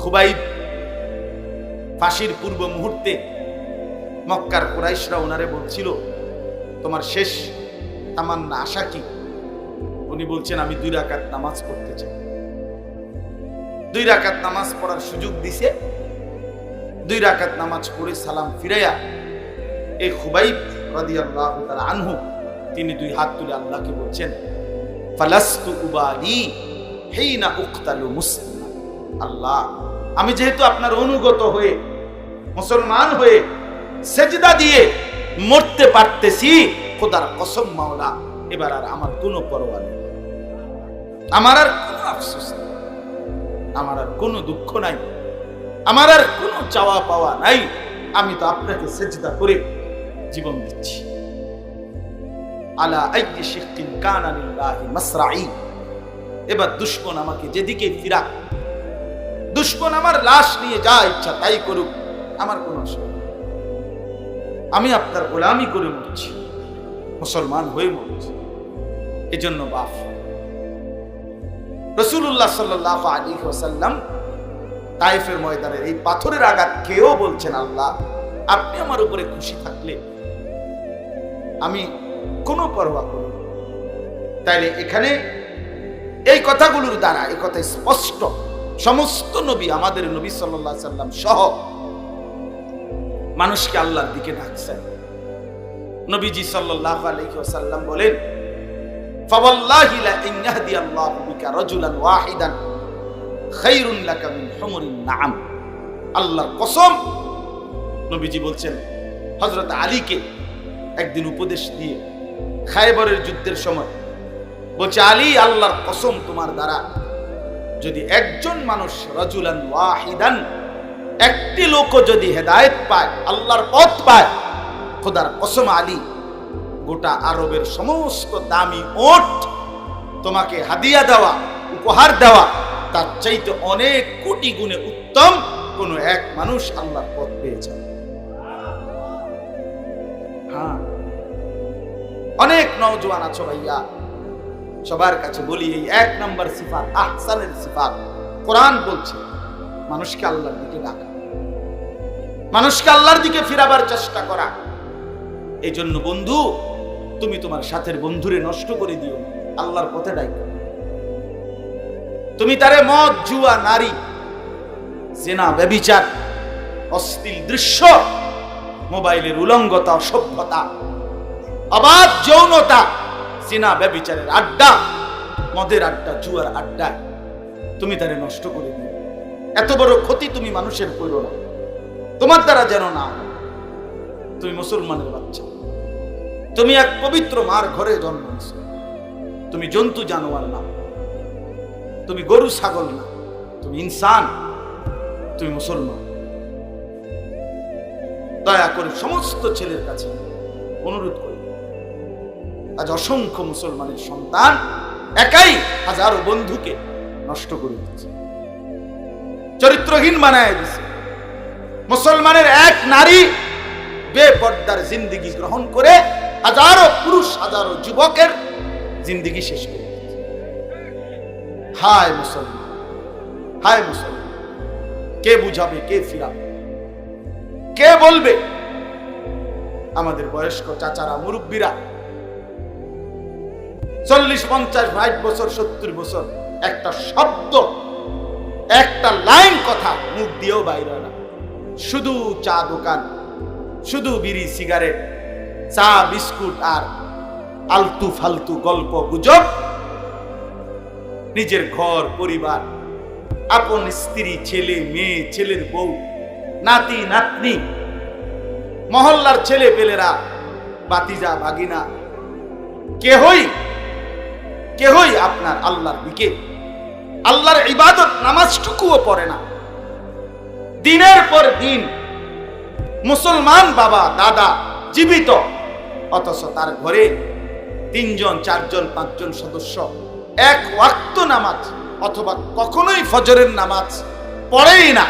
খুবাইব ফাঁসির পূর্ব মুহূর্তে মক্কার কুরাইশরা ওনারে বলছিল, তোমার শেষ তামান্না আশা কি? উনি বলছেন, আমি দুই রাকাত নামাজ পড়তে চাই। দুই রাকাত নামাজ পড়ার সুযোগ দিছে। দুই রাকাত নামাজ পড়ে সালাম ফিরাইয়া এই খুবাইব তাআলা আনহু, তিনি দুই হাত তুলে আল্লাহকে বলছেন, ফালাস্তু উবালি হেইনা উক্তালু মুসলিমা। আল্লাহ, আমি যেহেতু আপনার অনুগত হয়ে, মুসলমান হয়ে সেজদা দিয়ে মরতে পারতেছি, খোদার কসম মাওলা, এবার আর আমার কোনো পরোয়া নেই। আমার আর কোনো আফসোস নেই। আমার আর কোনো দুঃখ নাই। আমার আর কোনো চাওয়া পাওয়া নাই। আমি তো আপনাকে সেজদা করে জীবন দিচ্ছি। আলা আইয়ি শিক্কিন কানা লিল্লাহি মাসরাই এবার দুশমন আমাকে যেদিকে ফিরা দুশমন আমার লাশ নিয়ে যা ইচ্ছা তাই করুক, আমার কোনো আমি আপনার গোলামি করে মরছি, মুসলমান হয়ে মরছি, এজন্য বাপ রসুল্লাহ সাল্লাহ আলী ওসাল্লাম তাইফের ময়দানের এই পাথরের আঘাত কেউ বলছেন, আল্লাহ, আপনি আমার উপরে খুশি থাকলে আমি কোনো পরোয়া করি। তাইলে এখানে এই কথাগুলোর দ্বারা, এই কথা স্পষ্ট সমস্ত নবী আমাদের নবী সাল্লাহ সাল্লাম সহ মানুষকে আল্লাহর দিকে ডাকছেন। নবীজি সাল্লাহ ওয়াসাল্লাম বলেন বলছেন একদিন উপদেশ দিয়ে যুদ্ধের সময় বলছে, আলী, আল্লাহর কসম তোমার দ্বারা যদি একজন মানুষ রাজুলান ওয়াহিদান, একটি লোক যদি হেদায়েত পায়, আল্লাহর পথ পায়, খোদার কসম আলী, গোটা আরবের সমস্ত দামি ওট তোমাকে হাদিয়া দেওয়া, উপহার দেওয়া, তার চাইতে অনেক কোটি গুণে উত্তম কোন এক মানুষ আল্লাহর পথ পেয়ে যাবে হ্যাঁ। অনেক নওজোয়ান আছো ভাইয়া। সবার কাছে বলি, এই এক নম্বর সিফাত, আহসানের সিফাত। কোরআন বলছে, মানুষকে আল্লাহর দিকে ডাকা। মানুষকে আল্লাহর দিকে ফিরাবার চেষ্টা করা। এই জন্য বন্ধু, তুমি তোমার সাথের বন্ধুরে নষ্ট করে দিও, আল্লাহর পথে ডাইক তুমি তারে মদ, জুয়া, নারী, জেনা, ব্যবিচার, অশ্লীল দৃশ্য, মোবাইলের উলঙ্গতা, অসভ্যতা, অবাধ যৌনতা সিনা ব্যবিচারের আড্ডা, মদের আড্ডা, জুয়ার আড্ডায় তুমি তারে নষ্ট করে দিও এত বড় ক্ষতি তুমি মানুষের করো না। তোমার দ্বারা যেন না তুমি মুসলমানের বাচ্চা। তুমি এক পবিত্র মার ঘরে জন্ম নিয়েছো তুমি জন্তু জানোয়ার না। তুমি গরু, ছাগল না। তুমি ইনসান। তুমি মুসলমান। দয়া করে সমস্ত ছেলের কাছে অনুরোধ করি। আজ অসংখ্য মুসলমানের সন্তান একাই হাজারো বন্ধুকে নষ্ট করে দিচ্ছে। চরিত্রহীন বানায় দিচ্ছে মুসলমানের এক নারী বেপর্দার জিন্দিগি গ্রহণ করে হাজারো পুরুষ, হাজারো যুবকের জিন্দিগি শেষ করে দিচ্ছে। হায় মুসলমান হায় মুসলমান, কে বুঝাবে, কে ফিরাবে? কে বলবে? আমাদের বয়স্ক চাচারা, মুরব্বীরা চল্লিশ, পঞ্চাশ, ষাট বছর, সত্তর বছর। একটা শব্দ, একটা লাইন কথা মুখ দিয়েও বাইরে হয় না। শুধু চা দোকান, শুধু বিড়ি, সিগারেট, চা, বিস্কুট আর আলতু ফালতু গল্প গুজব। নিজের ঘর, পরিবার, আপন স্ত্রী, ছেলে, মেয়ে, ছেলের বউ, নাতি, নাতনি, মহল্লার ছেলে পেলেরা বাতিজা ভাগিনা কেহই কেহই আপনার আল্লাহর দিকে, আল্লাহর ইবাদত নামাজটুকুও পড়ে না দিনের পর দিন মুসলমান বাবা, দাদা জীবিত, অথচ তার ঘরে তিনজন, চারজন, পাঁচজন সদস্য, এক ওয়াক্ত নামাজ অথবা কখনোই ফজরের নামাজ পড়েই না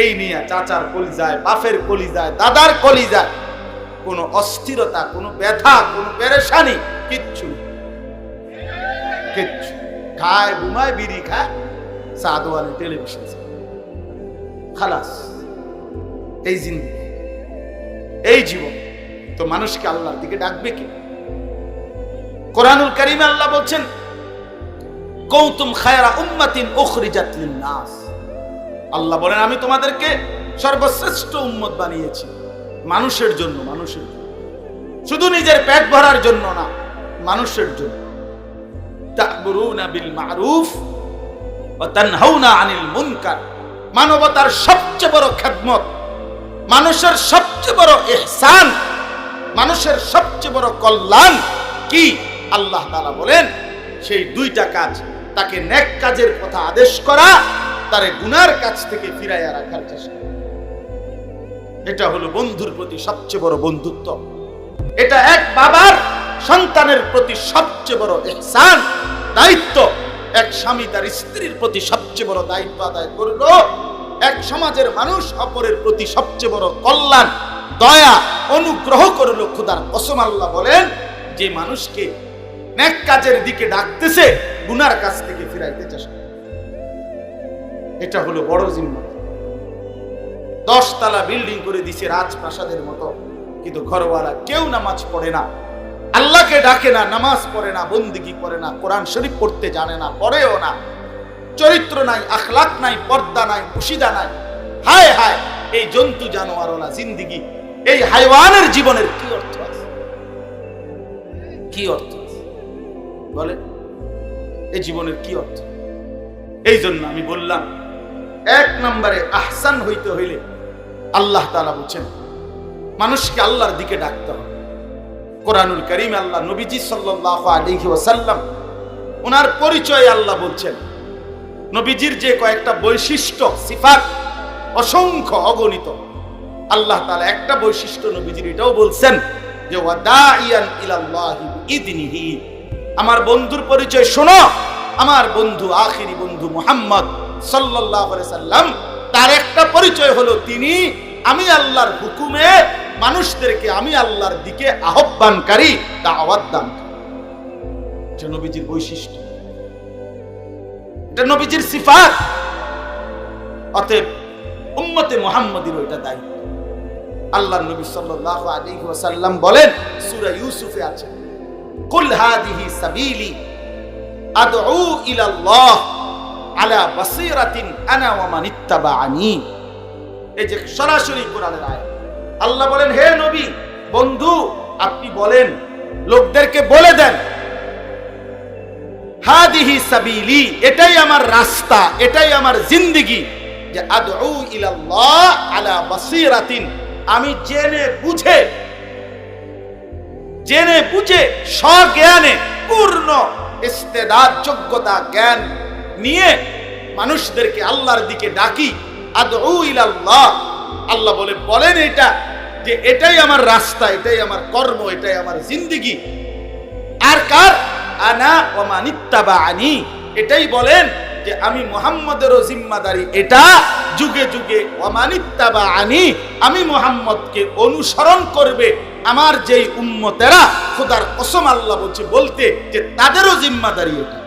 এই নিয়ে চাচার কলিজায়, বাপের কলিজায়, দাদার কলিজায় কোনো অস্থিরতা, কোনো ব্যথা, কোনো পেরেশানি কিচ্ছু। কিচ্ছু। খায়, ঘুমায়, বিড়ি খায় টেলিভিশন খালাস, এই এই জীবন, তো মানুষকে আল্লাহর দিকে ডাকবে কে? কোরআনুল কারিমে আল্লাহ বলছেন খায়রা উম্মাতিন লিন-নাস। আল্লাহ বলেন, আমি তোমাদেরকে সর্বশ্রেষ্ঠ উম্মত বানিয়েছি, মানুষের জন্য মানুষের জন্য। শুধু নিজের পেট ভরার জন্য না, মানুষের জন্য। বিল মা'রুফ তানহাউনা আনিল মুনকার। মানবতার সবচেয়ে বড় খেদমত, মানুষের সবচেয়ে বড় ইহসান, মানুষের সবচেয়ে বড় কল্যাণ কি? আল্লাহ তাআলা বলেন, সেই দুইটা কাজ, তাকে নেক কাজের কথা আদেশ করা, তারে গুনার কাছ থেকে ফিরাইয়া রাখার চেষ্টা। এটা হলো বন্ধুর প্রতি সবচেয়ে বড় বন্ধুত্ব। এটা এক বাবার সন্তানের প্রতি সবচেয়ে বড় ইহসান, দায়িত্ব। এক স্বামী তার স্ত্রীর প্রতি সবচেয়ে বড় দায়িত্ব আদায় করল। এক সমাজের মানুষ অপরের প্রতি সবচেয়ে বড় কল্যাণ, দয়া, অনুগ্রহ করল খুদার কসম আল্লাহ বলেন, যে মানুষকে নেক কাজের দিকে ডাকতেছে, গুনার কাছ থেকে ফিরাইতে চেষ্টা এটা হলো বড় জিম্মা। দশতলা বিল্ডিং করে দিছে রাজপ্রাসাদের মতো, কিন্তু ঘরওয়ালা কেউ নামাজ পড়ে না। আল্লাহকে ডাকে না, নামাজ পড়ে না, বন্দিগি করে না, কোরআন শরীফ পড়তে জানে না, পড়েও না। চরিত্র নাই, আখলাক নাই, পর্দা নাই খুশিদা নাই। হায় হায়, এই জন্তু জানোয়ারওয়ালা জিন্দিগি। এই হাইওয়ানের জীবনের কি অর্থ আছে? কি অর্থ বলে এই জীবনের কি অর্থ? এই জন্য আমি বললাম, এক নম্বরে আহসান হইতে হইলে আল্লাহ তালা বলছেন, মানুষকে আল্লাহর দিকে ডাকতে হবে। কোরআনুল করিম আল্লাহ নবীজি সাল্লাল্লাহু আলাইহি ওয়াসাল্লাম ওনার পরিচয় আল্লাহ বলছেন, নবীজির যে কয়েকটা বৈশিষ্ট্য, সিফাত অসংখ্য অগণিত, আল্লাহ তাআলা একটা বৈশিষ্ট্য নবীজির এটাও বলছেন যে আমার বন্ধুর পরিচয় শোনো, আমার বন্ধু, আখিরি বন্ধু মোহাম্মদ আলাইহি সাল্লাম তার একটা পরিচয় হলো তিনি, আমি আল্লাহর হুকুমে মানুষদেরকে আমি আল্লাহর দিকে আহ্বানকারী, দাওয়াত দান এটা নবীজির বৈশিষ্ট্য। এটা নবীজির সিফাত। অতএব উম্মতে মুহাম্মদের ওইটা দায়িত্ব। আল্লাহ নবী সাল্লাল্লাহু আলাইহি ওয়াসাল্লাম বলেন, সূরা ইউসুফে আছে, কুল হাদিহি সাবিলি আদউ ইলা আলা বাসীরাতিন আনা ওয়া মান ইত্তাবাআনি এই যে সরাসরি কোরআনের আয়াত। আল্লাহ বলেন, হে নবী, বন্ধু, আপনি বলেন, লোকদেরকে বলে দেন, হাদিহি সাবিলি, এটাই আমার রাস্তা, এটাই আমার জিন্দেগি। যে আদউ ইলাল্লাহ আলা বাসীরাতিন, আমি জেনে বুঝে জেনে বুঝে স্বজ্ঞানে পূর্ণ ইস্তেদাদ, যোগ্যতা, জ্ঞান নিয়ে মানুষদেরকে আল্লাহর দিকে ডাকি। আদউ ইলাল্লাহ আল্লাহ বলে, বলেন এটা, যে এটাই আমার রাস্তা, এটাই আমার কর্ম, এটাই আমার জিন্দেগি। আর কার? আনা ওমানিত্তাবা আনি এটাই বলেন যে আমি মুহাম্মদেরও জিম্মাদারি, এটা যুগে যুগে ওমানিত্তাবা আনি আমি মুহাম্মদকে অনুসরণ করবে আমার যেই উম্মতেরা, খোদার কসম আল্লাহ বলছে বলতে যে তাদেরও জিম্মাদারি এটা।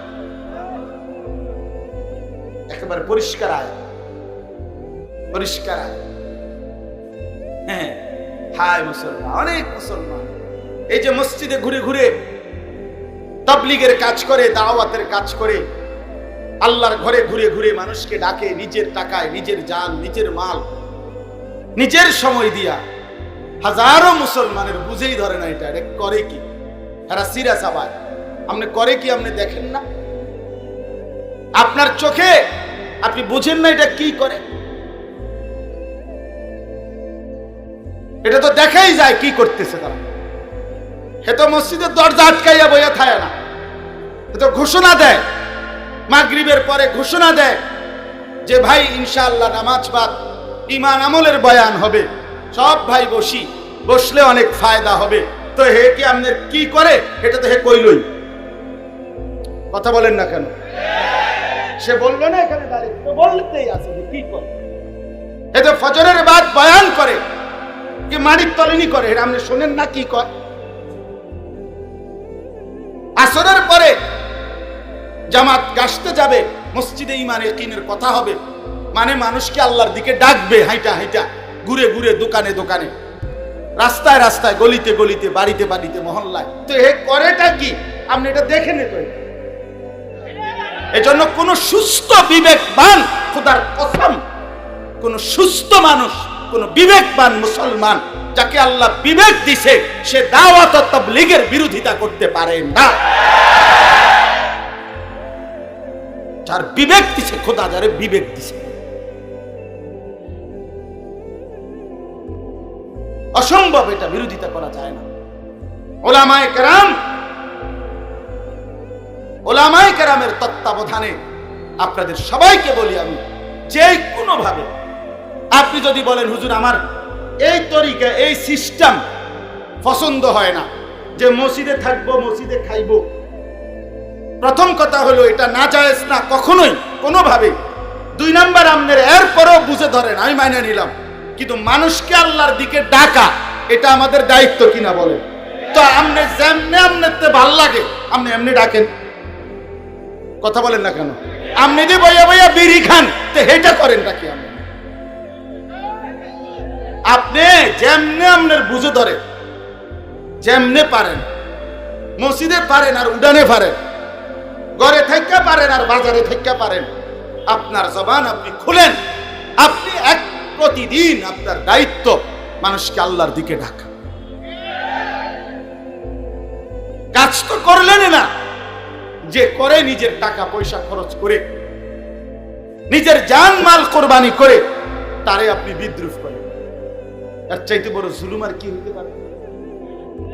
একেবারে পরিষ্কার আয় পরিষ্কার আয় হ্যাঁ হায় মুসলমান, অনেক মুসলমান। এই যে মসজিদে ঘুরে ঘুরে তাবলিগের কাজ করে, দাওয়াতের কাজ করে, আল্লাহর ঘরে ঘুরে ঘুরে মানুষকে ডাকে, নিজের টাকায়, নিজের জান, নিজের মাল, নিজের সময় দিয়া হাজারো মুসলমানের বুঝেই ধরে না এটা। করে কি? এরা সিরিয়াস আবার। আপনি করে কি আপনি দেখেন না? আপনার চোখে আপনি বুঝেন না এটা কি করে? এটা তো দেখাই যায় কি করতেছে তারা। এ তো মসজিদের দরজা আটকাইয়া বইয়া থায় না। এ তো ঘোষণা দেয়। মাগরিবের পরে ঘোষণা দেয় যে, ভাই, ইনশাআল্লাহ নামাজ বাদ ইমান আমলের বয়ান হবে। সব ভাই বসি, বসলে অনেক ফায়দা হবে। তো হে কি আপনার কি করে? এটা তো হে কইলই। কথা বলেন না কেন? সে বলল না এখানে দাঁড়িয়ে। বলতেই আছে কি করে? এ তো ফজরের বাদ বয়ান করে। কি মানিক তলেনি করে এটা আপনি শোনেন না কি কয়? আসরের পরে জামাত গাছতে যাবে, মসজিদে ইমান একিনের কথা হবে। মানে মানুষকে আল্লাহর দিকে ডাকবে, হাইটা হাইটা, ঘুরে ঘুরে, দোকানে দোকানে। রাস্তায় রাস্তায়, গলিতে গলিতে, বাড়িতে বাড়িতে, মহল্লায়। তো হে করেটা কি? আপনি এটা দেখে নে তো এজন্য কোন সুস্থ বিবেকবান, খোদার কসম, কোন সুস্থ মানুষ কোন বিবেকবান মুসলমান যাকে আল্লাহ বিবেক দিছে, সে দাওয়াত তাবলীগের বিরোধিতা করতে পারে না। যার বিবেক দিছে, খোদা যারে বিবেক দিছে। অসম্ভব এটা বিরোধিতা করা যায় না। ওলামায় কেরাম, ওলামায় কেরামের তত্ত্বাবধানে আপনাদের সবাইকে বলি আমি যে কোনো ভাবে আপনি যদি বলেন, হুজুর, আমার এই তরিকা, এই সিস্টেম পছন্দ হয় না যে মসজিদে থাকব, মসজিদে খাইবো। প্রথম কথা হলো, এটা না জায়েজ না, কখনোই কোনোভাবে দুই নাম্বার আমনের, এরপরও বুঝে ধরেন, আমি মাইনে নিলাম। কিন্তু মানুষকে আল্লাহর দিকে ডাকা, এটা আমাদের দায়িত্ব কিনা বলেন। তো আমনে যেমনে আমনেতে ভালো লাগে আপনি এমনি ডাকেন। কথা বলেন না কেন? আপনি যে বইয়া বইয়া বিড়ি খান, তো হেটা করেন নাকি আপনি? আপনি যেমনে আপনার বুঝে ধরে, যেমনে পারেন, মসজিদে পারেন আর উডানে পারেন, ঘরে থাইকা পারেন আর বাজারে থাইকা পারেন, আপনার জবান আপনি খুলেন, আপনি এক প্রতিদিন আপনার দায়িত্ব মানুষকে আল্লাহর দিকে ডাকা। কাজ তো করলেন না, যে করে নিজের টাকা পয়সা খরচ করে, নিজের জান মাল কোরবানি করে, তারে আপনি বিদ্রুপ এর চাইতে বড় জুলুম আর কি হইতে পারে?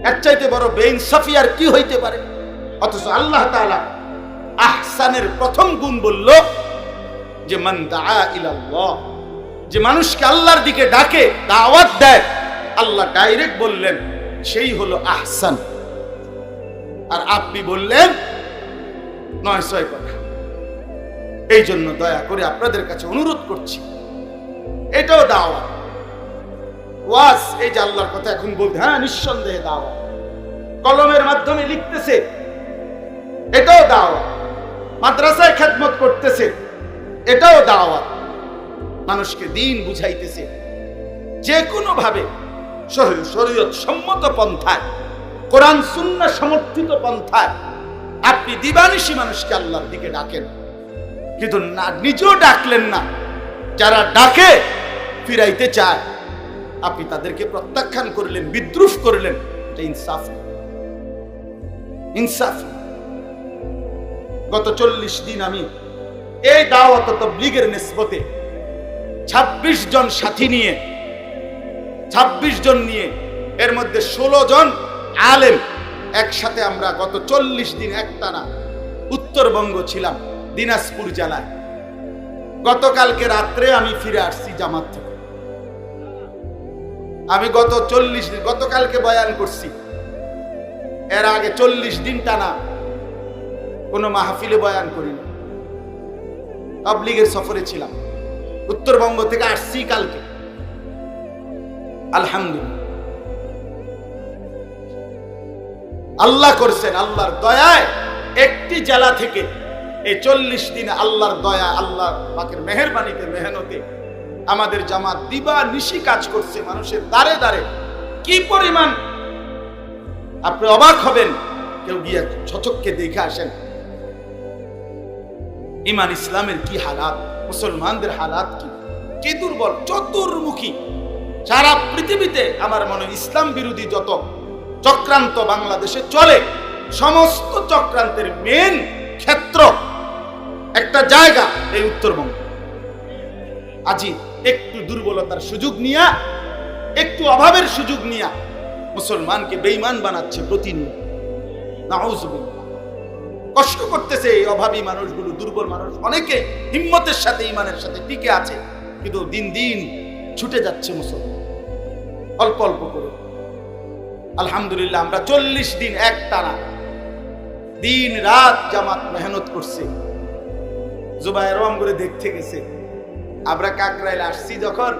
এর চাইতে বড় বেইনসাফি আর কি হইতে পারে? অথচ আল্লাহ তাআলা আহসানের প্রথম গুণ বলল যে, মান দাআ ইলাল্লাহ। যে মানুষকে আল্লাহর দিকে ডাকে, দাওয়াত দেয়, আল্লাহ ডাইরেক্ট বললেন, সেই হলো আহসান। আর আপনি বললেন, নয় ছয় কথা। এই জন্য দয়া করে আপনাদের কাছে অনুরোধ করছি, এটাও দাওয়া ওয়াজ, এই যে আল্লাহর কথা এখন বলতে হ্যাঁ নিঃসন্দেহে কলমের মাধ্যমে লিখতেছে, এটাও মাদ্রাসায় খেদমত করতেছে, এটাও দাওয়াত মানুষকে দিন বুঝাইতেছে। যে কোনো ভাবে শরীয়ত সম্মত পন্থায়, কোরআন সুন্নাহ সমর্থিত পন্থায়, আপনি দিবানিশি মানুষকে আল্লাহর দিকে ডাকেন। কিন্তু না, নিজেও ডাকলেন না। যারা ডাকে, ফিরাইতে চায়। আপনি তাদেরকে প্রত্যাখ্যান করলেন, বিদ্রুপ করলেন, এটা ইনসাফ। ইনসাফ। গত চল্লিশ দিন আমি এই দাওয়াত তবলিগের নিসবতে ছাব্বিশ জন সাথী নিয়ে, ছাব্বিশ জন নিয়ে, এর মধ্যে ষোলো জন আলেম, একসাথে আমরা গত চল্লিশ দিন একটানা উত্তরবঙ্গ ছিলাম, দিনাজপুর জেলায়। গতকালকে রাত্রে আমি ফিরে আসছি জামাত থেকে। আমি গত চল্লিশ দিন, গতকালকে বয়ান করছি। এর আগে চল্লিশ দিন টানা কোনো মাহফিলে বয়ান করিনি। পাবলিকের সফরে ছিলাম। উত্তরবঙ্গ থেকে আসছি কালকে। আলহামদুলিল্লাহ। আল্লাহ করছেন আল্লাহর দয়ায় একটি জেলা থেকে এই চল্লিশ দিন আল্লাহর দয়া, আল্লাহ পাকের মেহরবানিতে মেহনতে আমাদের জামাত দিবা নিশি কাজ করছে মানুষের দাঁড়ে দাঁড়ে কি পরিমাণ? আপনি অবাক হবেন, কেউ গিয়ে ছচককে দেখে আসেন। ইমান ইসলামের কি হালাত? মুসলমানদের হালাত কি? কি দুর্বল? চতুর্মুখী। সারা পৃথিবীতে আমার মনে ইসলাম বিরোধী যত চক্রান্ত বাংলাদেশে চলে, সমস্ত চক্রান্তের মেন ক্ষেত্র একটা জায়গা, এই উত্তরবঙ্গ। আজি একটু দুর্বলতার সুযোগ নিয়া, একটু অভাবের সুযোগ নিয়া মুসলমানকে বেইমান বানাচ্ছে প্রতিনিয়ত। কষ্ট করতেছে এই অভাবী মানুষগুলো, দুর্বল মানুষ। অনেকে হিম্মতের সাথে ইমানের সাথে টিকে আছে, কিন্তু দিন দিন ছুটে যাচ্ছে মুসলমান। অল্প অল্প করে। আলহামদুলিল্লাহ, আমরা চল্লিশ দিন এক টানা দিন রাত জামাত মেহনত করছে। জুবাই রম করে দেখতে গেছে। আমরা কাকরাইল আসছি যখন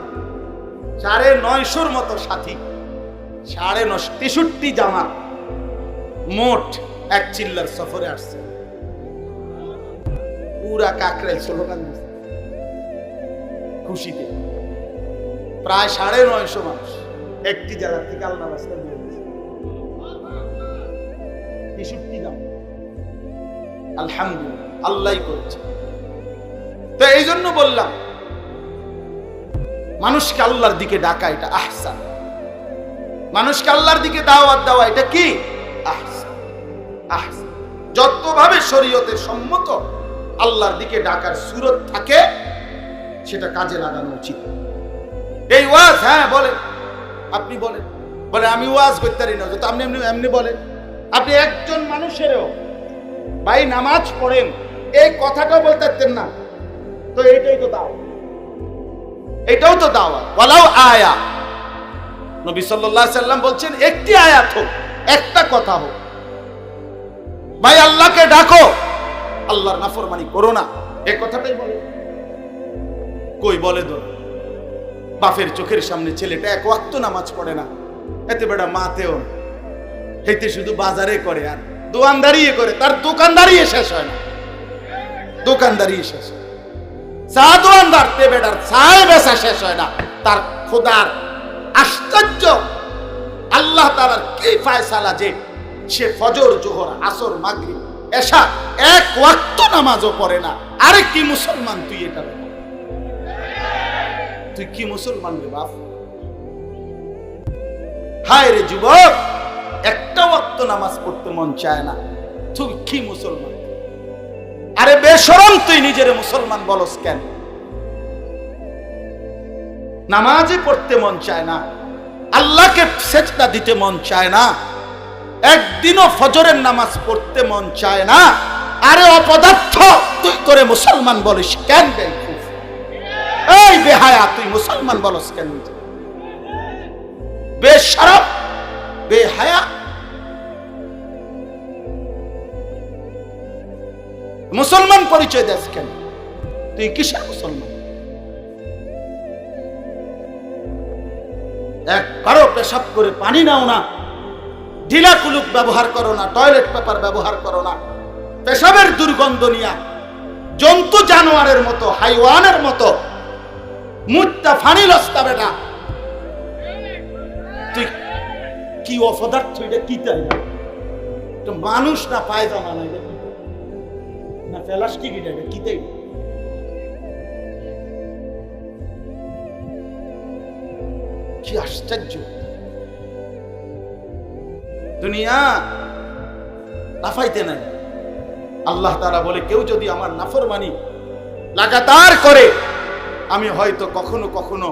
সাড়ে নয়শোর মতো সাথী, সাড়ে নশ তেষট্টি জামাত মোট এক চিল্লার সফরে আসছে। পুরা কাকরাইল স্লোগান খুশিতে। প্রায় সাড়ে নয়শো মানুষ একটি জায়গা থেকে আল্লাহ রাস্তা দিয়ে তেষট্টি দাম আলহামদুলিল্লাহ আল্লাহ করেছে। তো এই জন্য বললাম মানুষকে আল্লাহর দিকে ডাকা, এটা আহসান। মানুষকে আল্লাহর দিকে দাওয়াত দেওয়া, এটা কি? আহসান। আহসান। যতভাবে শরীয়তের সম্মত আল্লাহর দিকে ডাকার সুরত থাকে, সেটা কাজে লাগানো উচিত। এই ওয়াজ হ্যাঁ বলেন। আপনি বলেন। বলে, আমি ওয়াজ করতে পারি না তো আপনি এমনি এমনি বলেন। আপনি একজন মানুষেরও ভাই নামাজ পড়েন, এই কথাটাও বলতে পারতেন না। তো এইটাই তো দাও এটাও তো দাওয়া বলাও আয়া। নবী সাল্লাল্লাহু সাল্লাম বলছেন, একটি আয়াত হোক, একটা কথা হোক। ভাই, আল্লাহকে ডাকো। আল্লাহর নাফরমানি করো না। এই কথাটাই বলে। কই বলে তো? বাপের চোখের সামনে ছেলেটা এক ওয়াক্ত নামাজ পড়ে না। এতে বেটা মাতেও। হেতে শুধু বাজারে করে আর দোকানদারি করে। তার দোকানদারি শেষ হয় না। দোকানদারি শেষ হয়। চা দোকানদার, তে বেটার চায় বেচা শেষ হয় না। তার খোদার আশ্চর্য আল্লাহ তালার কি ফায়সালা যে সে ফজর, জোহর, আসর, মাগরিব এসা এক ওয়াক্ত নামাজও পড়ে না। আরে কি মুসলমান তুই এটা তুই কি মুসলমান রে বাপ? হায় রে যুবক, একটা ওয়াক্ত নামাজ পড়তে মন চায় না। তুই কি মুসলমান? আরে বেশরম তুই নিজের মুসলমান বলস কেন? নামাজে পড়তে মন চায় না, আল্লাহকে সেজদা দিতে মন চায় না, একদিনও ফজরের নামাজ পড়তে মন চায় না, আরে অপদার্থ, তুই করে মুসলমান বলিস কেন? এই বেহায়া, তুই মুসলমান বলস কেন? বেশরম বেহায়া মুসলমান পরিচয় দেশ কেন তুই কিসের পেশাব করে পানি নাও না। ঢিলা কুলুক ব্যবহার করো না, টয়লেট পেপার ব্যবহার করো না। পেশাবের দুর্গন্ধ নিয়া জন্তু জানোয়ারের মতো, হাইওয়ানের মতো মুত্তা ফানি লস্তা বেটা। তুই কি অপদার্থ, এটা কি তাই? না মানুষ না পায়জামা না, এটা কি? না প্লাস্টিক এটা এটা কি তাই? কি আশ্চর্য। দুনিয়া লাফাইতে নাই। আল্লাহ তারা বলে, কেউ যদি আমার নাফরমানি লাগাতার করে, আমি হয়তো কখনো কখনো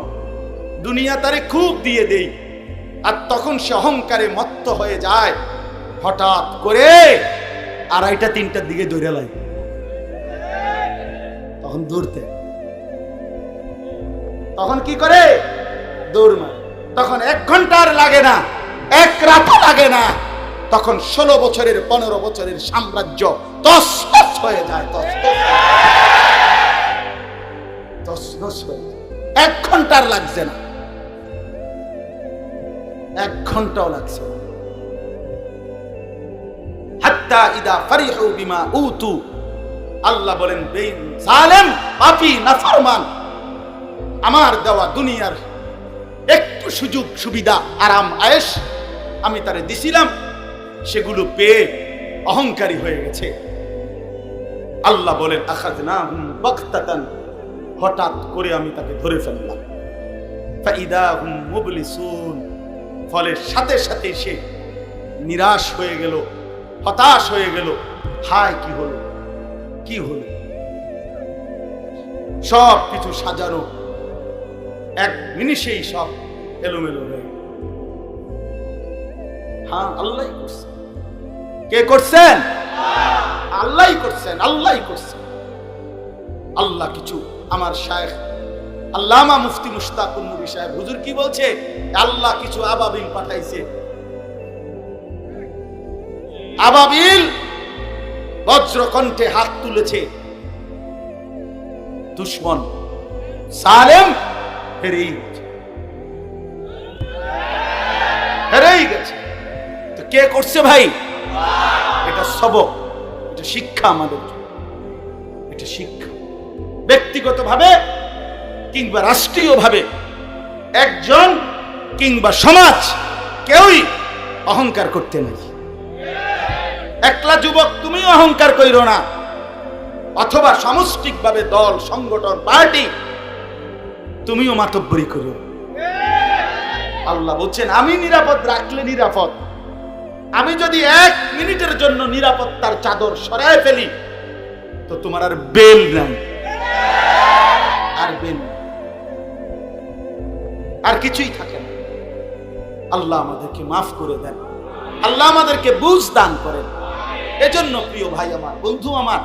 দুনিয়া তারে খুব দিয়ে দেই। আর তখন সে অহংকারে মত্ত হয়ে যায়। হঠাৎ করে আড়াইটা, তিনটার দিকে দৌড়ে লাই তখন দৌড়তে। তখন কি করে? দৌড় মারে। তখন এক ঘণ্টা আর লাগে না। এক রাতও লাগে না, তখন ষোলো বছরের, পনেরো বছরের সাম্রাজ্য তসনস হয়ে যায় তসনস। এক ঘণ্টার লাগছে না এক ঘন্টাও লাগছে না। বিমা আল্লাহ বলেন আমার দেওয়া দুনিয়ার একটু সুযোগ, সুবিধা, আরাম, আয়েশ আমি তারে দিছিলাম, সেগুলো পেয়ে অহংকারী হয়ে গেছে। আল্লাহ বলেন আখাজ না হঠাৎ করে আমি তাকে ধরে ফেললাম। ফলে সাথে সাথে সে নিরাশ হয়ে গেল, হতাশ হয়ে গেল। হায়, কি হলো? কি হলো? সব কিছু সাজানো, এক মিনিটেই সব এলোমেলো হয়ে। আল্লাহ কে করছেন? করছেন আল্লাহ করছেন। আল্লাহ কিছু, আমার শায়েখ আল্লামা মুফতি মুশতাকুন নবী সাহেব, হুজুর কি বলছে? আল্লাহ কিছু আবাবিল পাঠাইছে। আবাবিল বজ্র কণ্ঠে হাত তুলেছে। দুশ্মন, সালেম হেরেই কে করছে ভাই? এটা সবক, এটা শিক্ষা আমাদের এটা শিক্ষা। ব্যক্তিগতভাবে কিংবা রাষ্ট্রীয়ভাবে একজন কিংবা সমাজ কেউই অহংকার করতে নাই। একলা যুবক তুমি অহংকার কইরো না। অথবা সামষ্টিকভাবে দল, সংগঠন, পার্টি তুমিও মাতব্বরি করো আল্লাহ বলছেন, আমি নিরাপদ, রাখলে নিরাপদ। আমি যদি এক মিনিটের জন্য নিরাপত্তার চাদর সরায় ফেলি, তো তোমার আর বেল নাই। আর বেল আর কিছুই থাকে না। আল্লাহ আমাদেরকে মাফ করে দেন। আল্লাহ আমাদেরকে বুঝ দান করেন। এজন্য প্রিয় ভাই আমার, বন্ধু আমার,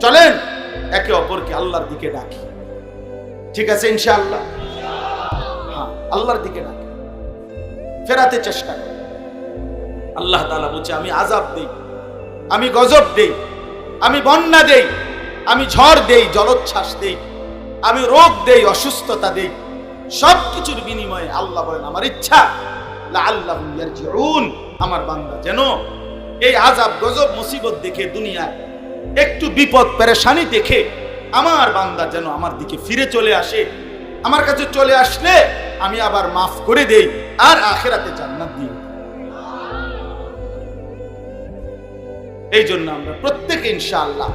চলেন একে অপরকে আল্লাহর দিকে ডাকি। ঠিক আছে, ইনশাআল্লাহ? হ্যাঁ আল্লাহর দিকে ডাকি। ফেরাতে চেষ্টা করি। আল্লাহ তালা বলছে, আমি আজাব দেই, আমি গজব দেই, আমি বন্যা দেই, আমি ঝড় দেই, জলোচ্ছ্বাস দেই, আমি রোগ দেই, অসুস্থতা দেই সব কিছুর বিনিময়ে আল্লাহ বলেন, আমার ইচ্ছা আল্লাহ আমার বান্দা যেন এই আজাব গজব, মুসিবত দেখে দুনিয়ায় একটু বিপদ, পেরেশানি দেখে আমার বান্দা যেন আমার দিকে ফিরে চলে আসে, আমার কাছে চলে আসলে আমি আবার মাফ করে দেই, আর আখেরাতে জান্নাত দিই। এই জন্য আমরা প্রত্যেকে ইনশাআল্লাহ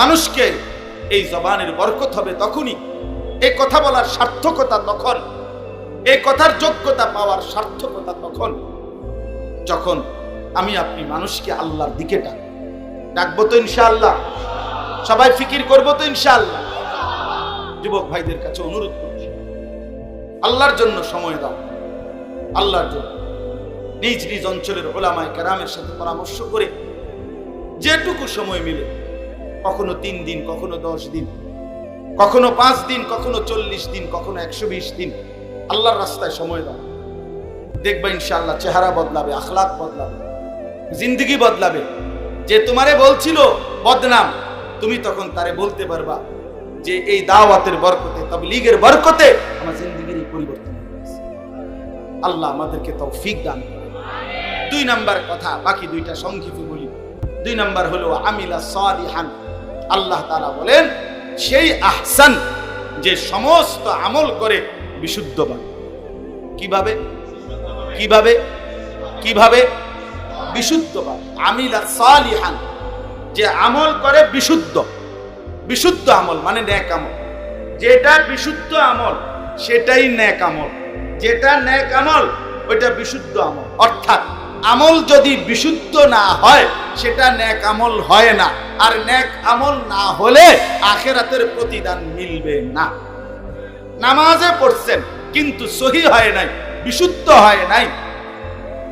মানুষকে এই জবানের বরকত হবে তখনই। এই কথা বলার সার্থকতা তখন, এই কথার যোগ্যতা পাওয়ার সার্থকতা তখন। যখন আমি আপনি মানুষকে আল্লাহর দিকে ডাক, ডাকবো তো ইনশাআল্লাহ। সবাই ফিকির করব তো ইনশাআল্লাহ। যুবক ভাইদের কাছে অনুরোধ করছি, আল্লাহর জন্য সময় দাও। আল্লাহর জন্য নিজ নিজ অঞ্চলের ওলামায় কেরামের সাথে পরামর্শ করে যেটুকু সময় মিলে। কখনো তিন দিন, কখনো দশ দিন, কখনো পাঁচ দিন, কখনো চল্লিশ দিন, কখনো একশো বিশ দিন। আল্লাহর রাস্তায় সময় দাও। দেখবা ইনশাআল্লাহ চেহারা বদলাবে, আখলাক বদলাবে, জিন্দগি বদলাবে। যে তোমারে বলছিল, বদনাম, তুমি তখন তারে বলতে পারবা যে এই দাওয়াতের বরকতে, তাবলীগের বরকতে আমার জিন্দগির পরিবর্তন আল্লাহ আমাদেরকে তৌফিক দান দুই নাম্বার কথা, বাকি দুইটা সংক্ষেপে বলি দুই নাম্বার হলো, আমিলা সালিহান। আল্লাহ তাআলা বলেন, সেই আহসান যে সমস্ত আমল করে বিশুদ্ধবান। কীভাবে? কীভাবে? কীভাবে? বিশুদ্ধবান। আমিলা সালিহান, যে আমল করে বিশুদ্ধ। বিশুদ্ধ আমল মানে ন্যাক আমল। যেটা বিশুদ্ধ আমল, সেটাই ন্যাক আমল। যেটা ন্যাক আমল, ওইটা বিশুদ্ধ আমল। অর্থাৎ আমল যদি বিশুদ্ধ না হয়, সেটা ন্যাক আমল হয় না। আর ন্যাক আমল না হলে আখেরাতের প্রতিদান মিলবে না। নামাজে পড়ছেন, কিন্তু সহি হয় নাই, বিশুদ্ধ হয় নাই,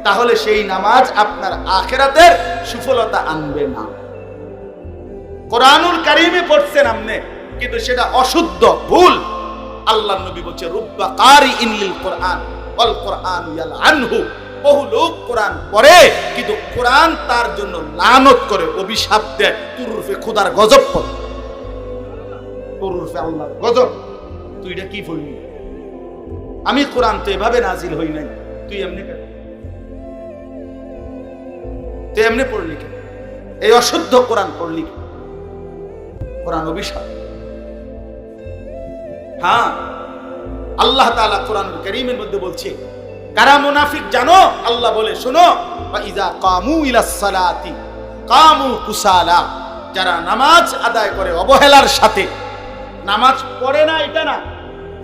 তাহলে সেই নামাজ আপনার আখেরাতের সুফলতা আনবে না। কোরআনুল কারিমে পড়ছেন আপনি, কিন্তু সেটা অশুদ্ধ, ভুল। আল্লাহ নবী বলছে, রুব্বা কারি ইনলিল কোরআন অল কোরআন ইয়াল আনহু। বহু লোক কোরআন পড়ে, কিন্তু কোরআন তার জন্য লানত করে, অভিশাপ দেয়। তুরুফে খুদার গজব পড়ে। তুরুফে আল্লাহর গজব। তুই এটা কি বলবি আমি কোরআন তো এভাবে নাজিল হই নাই। তুই এমনি কেন? তুই এমনি পড়লি কেন? এই অশুদ্ধ কোরআন পড়লি কেন? কোরআন অভিশাপ। হ্যাঁ আল্লাহ তাআলা কোরআন করিমের মধ্যে বলছে কারা মুনাফিক জানো? আল্লাহ বলে, শোনো ইজা কামু ইলাস সালাতি, কামু কুসালা যারা নামাজ আদায় করে অবহেলার সাথে। নামাজ পড়ে না এটা না,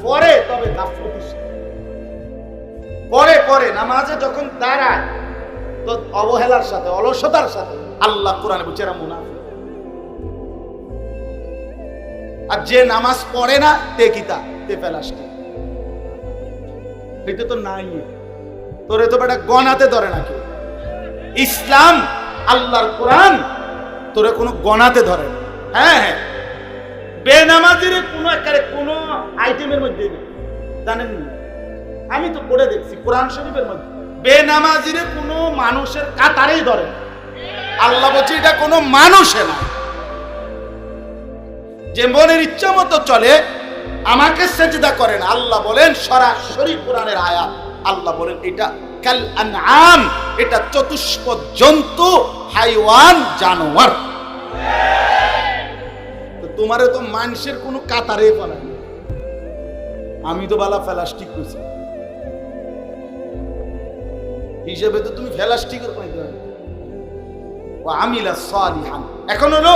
পড়ে তবে গাফলতির। পরে পরে নামাজে যখন দাঁড়ায়, তো অবহেলার সাথে, অলসতার সাথে আল্লাহ কোরআনে বলছে, এরা মুনাফিক আর যে নামাজ পড়ে না, তে কিতা তে? পেলাসটি এটা তো নাই। তোরে তো বেটা গনাতে ধরে না কেউ। ইসলাম, আল্লাহর কোরআন, তোরে কোনো গনাতে ধরে না। হ্যাঁ হ্যাঁ। বেনামাজির কোনো একারে কোনো আইটেমের মধ্যে জানেন আমি তো পড়ে দেখছি কোরআন শরীফের মধ্যে। বেনামাজির কোনো মানুষের কাতারেই ধরে। আল্লাহ বলছে এটা কোনো মানুষে না। যে মনের ইচ্ছা মতো চলে, আমাকে সেজদা করেন আল্লাহ বলেন, সরাসরি কোরআনের আয়াত। আল্লাহ বলেন, এটা কাল আনআম, এটা চতুষ্প জন্তু, হাইওয়ান, জানোয়ার। তোমারে তো মানুষের কোনো কাতারে বলে আমি তো বালা ফেলাস্টিক করছি হিসেবে তো তুমি ফেলাস্টিকের পাইতে আমিলা সালিহান। এখন হলো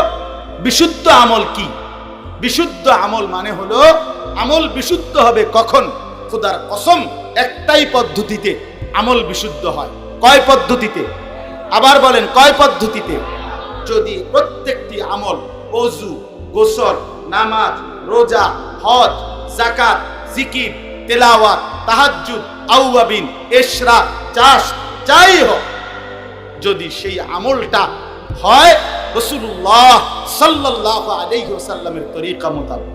বিশুদ্ধ আমল কি? বিশুদ্ধ আমল মানে হলো, আমল বিশুদ্ধ হবে কখন? খোদার কসম একটাই পদ্ধতিতে আমল বিশুদ্ধ হয়। কয় পদ্ধতিতে? আবার বলেন, কয় পদ্ধতিতে? যদি প্রত্যেকটি আমল অজু গোসল, নামাজ, রোজা, হজ জাকাত জিকির, তেলাওয়াত, তাহাজ্জুদ, আউয়াবিন, এশরা, চাষ, যাই হোক, যদি সেই আমলটা হয় রসুল্লাহ সাল্লাহ আলাইহি ওয়াসাল্লামের তরিকা মোতাবেক।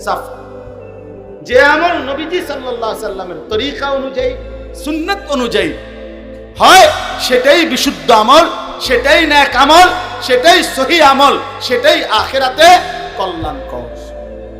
সাফ যে আমল নবীজি সাল্লাহ সাল্লামের তরিকা অনুযায়ী, সুন্নত অনুযায়ী হয়, সেটাই বিশুদ্ধ আমল, সেটাই ন্যাক আমল, সেটাই সহি আমল, সেটাই আখেরাতে কল্যাণকর।